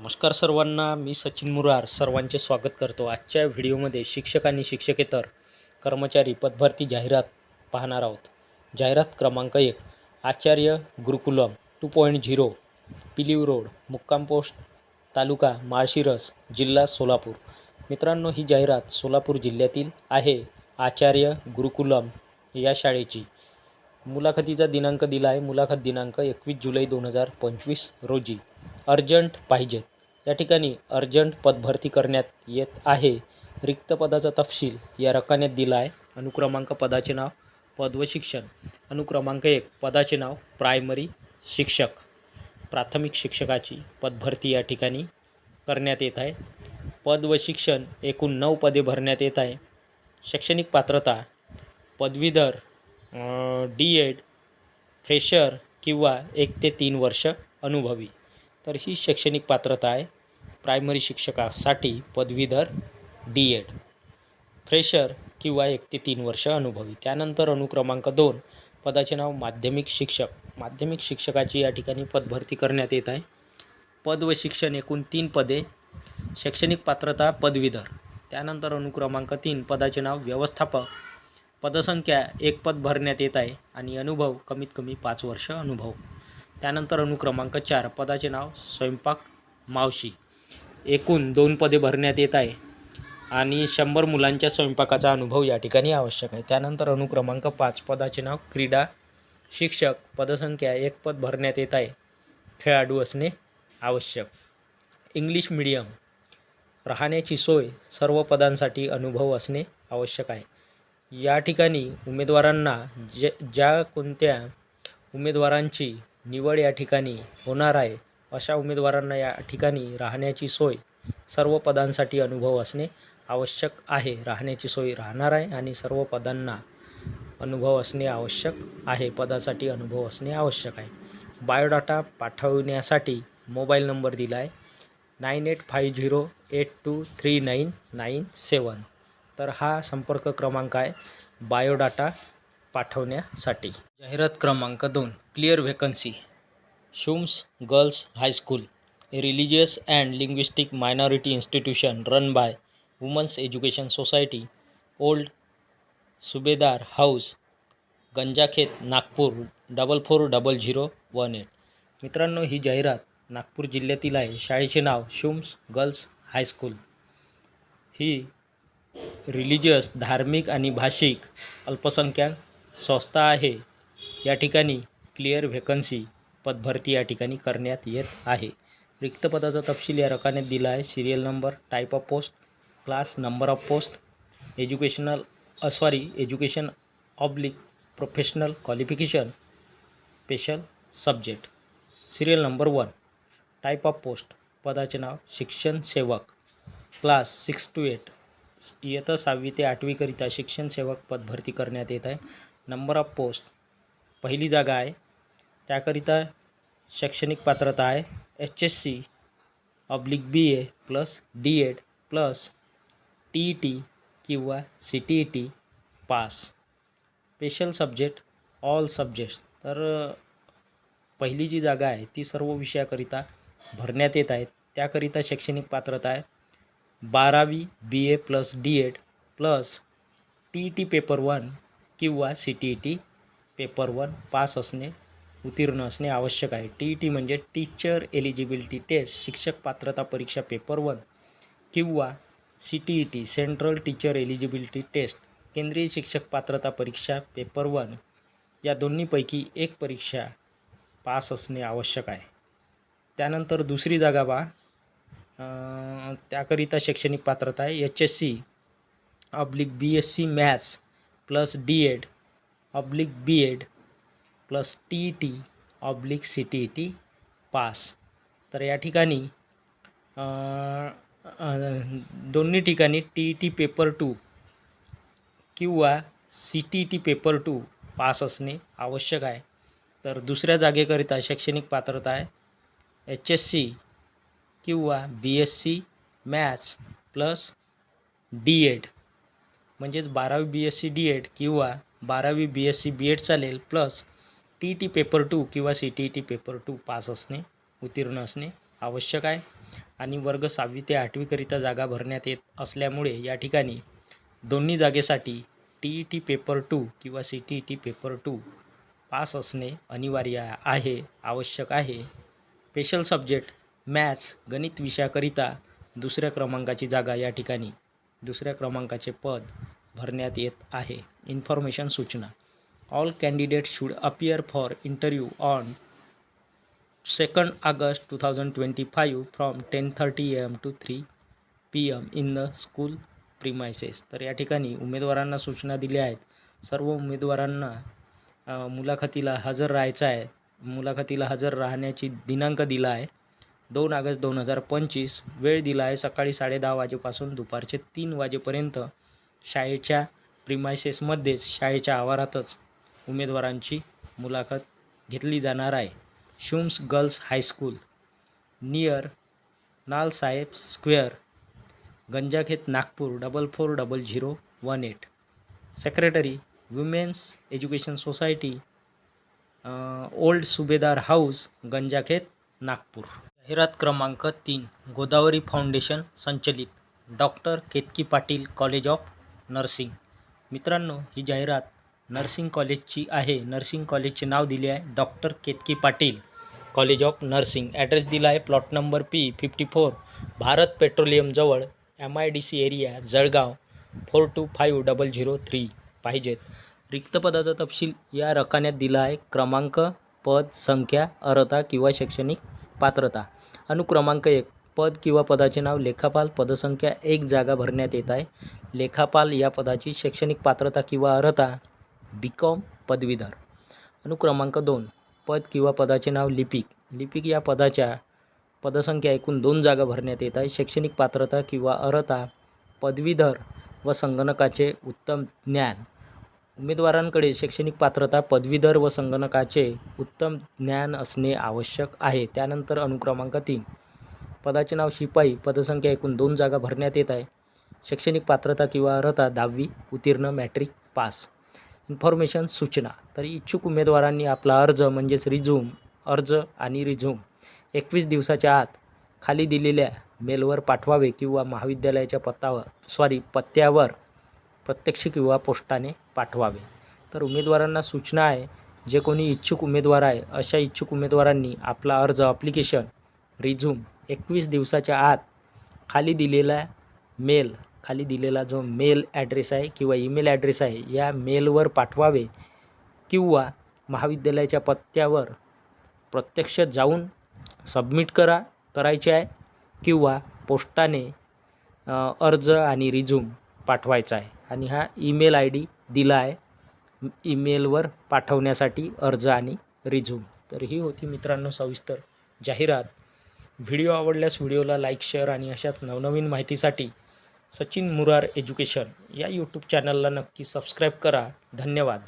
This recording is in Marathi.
नमस्कार सर्वांना मी सचिन मुरार सर्वांचे स्वागत करतो आजच्या व्हिडिओमध्ये शिक्षक आणि शिक्षकेतर कर्मचारी पदभरती जाहिरात पाहणार आहोत. जाहिरात क्रमांक एक Acharya Gurukulam two point zero Piliv road मुक्काम पोस्ट तालुका माळशिरस जिल्हा सोलापूर. मित्रांनो ही जाहिरात सोलापूर जिल्ह्यातील आहे. आचार्य गुरुकुलम या शाळेची. मुलाखतीचा दिनांक दिला आहे. मुलाखत दिनांक एकवीस जुलै दोन हजार पंचवीस रोजी. अर्जंट पाहिजेत. या ठिकाणी अर्जंट पदभरती करण्यात येत आहे. रिक्त पदाचा तपशील या रकान्यात दिला आहे अनुक्रमांक पदाचे नाव पद व शिक्षण. अनुक्रमांक एक पदाचे नाव प्रायमरी शिक्षक. प्राथमिक शिक्षकाची पदभरती या ठिकाणी करण्यात येत आहे. पद व शिक्षण एकूण नऊ पदे भरण्यात येत आहे. शैक्षणिक पात्रता पदवीधर डी एड फ्रेशर किंवा एक ते तीन वर्ष अनुभवी. तर ही शैक्षणिक पात्रता आहे. प्रायमरी शिक्षकासाठी पदवीधर डी एड फ्रेशर किंवा एक ते तीन वर्ष अनुभवी. त्यानंतर अनुक्रमांक दोन पदाचे नाव माध्यमिक शिक्षक. माध्यमिक शिक्षकाची या ठिकाणी पदभरती करण्यात येत आहे. पद व शिक्षण एकूण तीन पदे. शैक्षणिक पात्रता पदवीधर. त्यानंतर अनुक्रमांक तीन पदाचे नाव व्यवस्थापक. पदसंख्या एक पद भरण्यात येत आहे आणि अनुभव कमीत कमी पाच वर्ष अनुभव. त्यानंतर अनुक्रमांक चार पदाचे नाव स्वयंपाक मावशी. एकूण दोन पदे भरण्यात येत आहे आणि शंभर मुलांच्या स्वयंपाकाचा अनुभव या ठिकाणी आवश्यक आहे. त्यानंतर अनुक्रमांक पाच पदाचे नाव क्रीडा शिक्षक पदसंख्या एक पद भरण्यात येत आहे. खेळाडू असणे आवश्यक. इंग्लिश मिडियम राहण्याची सोय सर्व पदांसाठी अनुभव असणे आवश्यक आहे. या ठिकाणी उमेदवारांना जे ज्या कोणत्या उमेदवारांची निवड या ठिकाणी होणार आहे. अशा उमेदवारांना या ठिकाणी राहण्याची सोय सर्व पदांसाठी अनुभव असणे आवश्यक आहे. राहण्याची सोय राहणार आहे आणि सर्व पदांना अनुभव असणे आवश्यक आहे. पदासाठी अनुभव असणे आवश्यक आहे. बायोडाटा पाठवण्यासाठी मोबाईल नंबर दिला आहे nine eight five zero eight two three nine nine seven. तर हा संपर्क क्रमांक आहे. बायोडाटा पाठवण्यासाठी. जाहिरात क्रमांक दोन clear vacancy Shums girls high school a religious and linguistic minority institution run by women's education society old Subhedar house Ganjakhet Nagpur double four double zero one eight मित्रांनो ही जाहिरात नागपूर जिल्ह्यातील आहे. शाळेचे नाव शुम्स गर्ल्स हायस्कूल ही रिलिजियस धार्मिक आणि भाषिक अल्पसंख्याक संस्था आहे. या ठिकाणी क्लिअर व्हेकन्सी पदभरती या ठिकाणी करण्यात येत आहे. रिक्त पदाचा तपशील या रकान्यात दिला आहे. Serial number type of post class number of post educational sorry education oblique professional qualification special subject serial number one type of post पदाचे नाव शिक्षण सेवक. क्लास सिक्स टू एट इयत्ता सहावी ते आठवीकरिता शिक्षण सेवक पदभरती करण्यात येत आहे. Number of post. पहिली जागा आहे. त्याकरिता शैक्षणिक पात्रता आहे. H S C oblique B A plus D Ed plus T E T किंवा C T E T pass special subject all subject तर पहिली जी जागा आहे ती सर्व विषयाकरिता भरण्यात येत आहेत. त्याकरिता शैक्षणिक पात्रता आहे. बारावी B A plus D Ed plus T E T paper one किंवा C T E T paper one pass असणे उत्तीर्ण असणे आवश्यक आहे. टी ई टी म्हणजे टीचर एलिजिबिलिटी टेस्ट शिक्षक पात्रता परीक्षा पेपर वन किंवा C T E T central teacher eligibility test केंद्रीय शिक्षक पात्रता परीक्षा पेपर वन या दोन्हीपैकी एक परीक्षा पास असणे आवश्यक आहे. त्यानंतर दुसरी जागा बा त्याकरिता शैक्षणिक पात्रता आहे. H S C oblique B S C maths plus D Ed oblique B Ed plus T E T oblique C T E T pass. तर या ठिकाणी दोन्ही ठिकाणी T E T paper two किंवा C T E T paper two pass असणे आवश्यक आहे. तर दुसऱ्या जागेकरिता शैक्षणिक पात्रता आहे. एच एस सी किंवा B S C maths plus D Ed. म्हणजेच बारावी B S C D Ed किंवा बारावी B S C B Ed चालेल plus T E T paper two किंवा C T E T paper two pass असणे उत्तीर्ण असणे आवश्यक आहे. आणि वर्ग सहावी ते आठवीकरिता जागा भरण्यात येत असल्यामुळे या ठिकाणी दोन्ही जागेसाठी T E T paper two किंवा C T E T paper two pass असणे अनिवार्य आहे आवश्यक आहे. स्पेशल सब्जेक्ट मॅथ्स गणित विषयाकरिता दुसऱ्या क्रमांकाची जागा या ठिकाणी दुसऱ्या क्रमांकाचे पद भरण्यात येत आहे. इन्फॉर्मेशन सूचना. All candidate should appear for interview on second August two thousand twenty five from ten thirty A M to three P M in the school premises तर या ठिकाणी उमेदवारांना सूचना दिल्या आहेत. सर्व उमेदवारांना मुलाखतीला हजर राहायचं आहे. मुलाखतीला हजर राहण्याची दिनांक दिला आहे. दोन ऑगस्ट दोन हजार पंचवीस. वेळ दिला आहे सकाळी साडेदहा वाजेपासून दुपारचे तीन वाजेपर्यंत शाळेच्या प्रिमायसेसमध्येच शाळेच्या आवारातच उमेदवारांची मुलाखत घेतली जाणार आहे. Shums girls high school near Nalsaheb square Ganjakhet Nagpur double four double zero one eight. Secretary women's education society old Subhedar house Ganjakhet Nagpur. जाहिरात क्रमांक तीन गोदावरी फाउंडेशन संचलित. Doctor Ketaki Patil college of nursing. मित्रांनो ही जाहिरात नर्सिंग कॉलेजची आहे. नर्सिंग कॉलेजचे नाव दिले आहे doctor Ketaki Patil college of nursing. Address दिला आहे plot number P fifty four Bharat पेट्रोलियमजवळ M I D C area Jalgaon four two five double zero three. पाहिजेत. रिक्तपदाचा तपशील या रकान्यात दिला आहे. क्रमांक पद संख्या अर्हता किंवा शैक्षणिक पात्रता. अनुक्रमांक एक. पद किंवा पदाचे नाव लेखापाल पदसंख्या एक जागा भरण्यात येत आहे. लेखापाल या पदाची शैक्षणिक पात्रता किंवा अर्हता बी कॉम पदवीधर. अनुक्रमांक दोन. पद किंवा पदाचे नाव लिपिक. लिपिक या पदाच्या पदसंख्या एकूण दोन जागा भरण्यात येत आहे. शैक्षणिक पात्रता किंवा अर्हता पदवीधर व संगणकाचे उत्तम ज्ञान. उमेदवारांकडे शैक्षणिक पात्रता पदवीधर व संगणकाचे उत्तम ज्ञान असणे आवश्यक आहे. त्यानंतर अनुक्रमांक तीन. पदाचे नाव शिपाई. पदसंख्या एकूण दोन जागा भरण्यात येत आहे. शैक्षणिक पात्रता किंवा अर्हता दहावी उत्तीर्ण मॅट्रिक पास इन्फॉर्मेशन सूचना. तर इच्छुक उमेदवारांनी आपला अर्ज म्हणजेच रिझ्यूम अर्ज आणि रिझ्यूम एकवीस दिवसाच्या आत खाली दिलेल्या मेलवर पाठवावे किंवा महाविद्यालयाच्या पत्तावर सॉरी पत्त्यावर प्रत्यक्ष किंवा पोस्टाने पाठवावे. तर उमेदवारांना सूचना आहे जे कोणी इच्छुक उमेदवार आहे अशा इच्छुक उमेदवारांनी आपला अर्ज अप्लिकेशन रिझ्यूम एकवीस दिवसाच्या आत खाली दिलेला मेल खाली दिलेला जो मेल ॲड्रेस आहे किंवा ईमेल ॲड्रेस आहे या मेलवर पाठवावे किंवा महाविद्यालयाच्या पत्त्यावर प्रत्यक्ष जाऊन सबमिट करा करायचे आहे किंवा पोस्टाने अर्ज आणि रिझ्यूम पाठवायचा आहे. आणि हा ईमेल आय डी दिला आहे. ईमेलवर पाठवण्यासाठी अर्ज आणि रिझ्यूम. तर ही होती मित्रांनो सविस्तर जाहिरात. व्हिडिओ आवडल्यास व्हिडिओला लाईक शेअर आणि अशाच नवनवीन माहितीसाठी सचिन मुरार एज्युकेशन या यूट्यूब चॅनलला नक्की सबस्क्राईब करा. धन्यवाद.